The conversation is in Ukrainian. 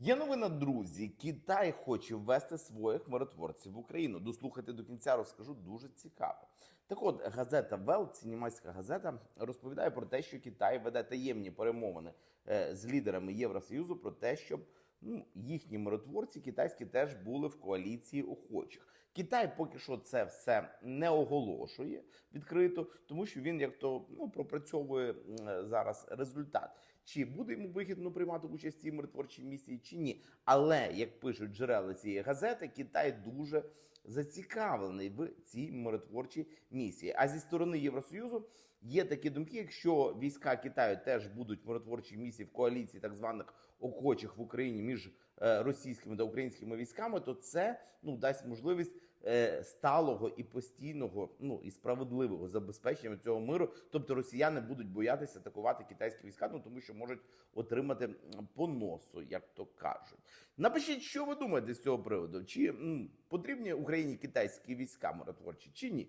Є новина, друзі. Китай хоче ввести своїх миротворців в Україну. Дослухайте до кінця, розкажу дуже цікаво. Так от газета Вел, німецька газета, розповідає про те, що Китай веде таємні перемовини е, з лідерами Євросоюзу про те, щоб ну, їхні миротворці китайські теж були в коаліції охочих. Китай поки що це все не оголошує відкрито, тому що він як то ну пропрацьовує зараз результат. Чи буде йому вигідно приймати участь в цій миротворчій місії, чи ні? Але як пишуть джерела цієї газети, Китай дуже зацікавлений в цій миротворчій місії. А зі сторони Євросоюзу є такі думки, якщо війська Китаю теж будуть в миротворчій місії в коаліції так званих охочих в Україні між російськими та українськими військами, то це ну дасть можливість е, сталого і постійного, ну і справедливого забезпечення цього миру. Тобто росіяни будуть боятися атакувати китайські війська, ну тому що можуть отримати по носу, як то кажуть. Напишіть, що ви думаєте з цього приводу? Чи м, потрібні Україні китайські війська миротворчі, чи ні?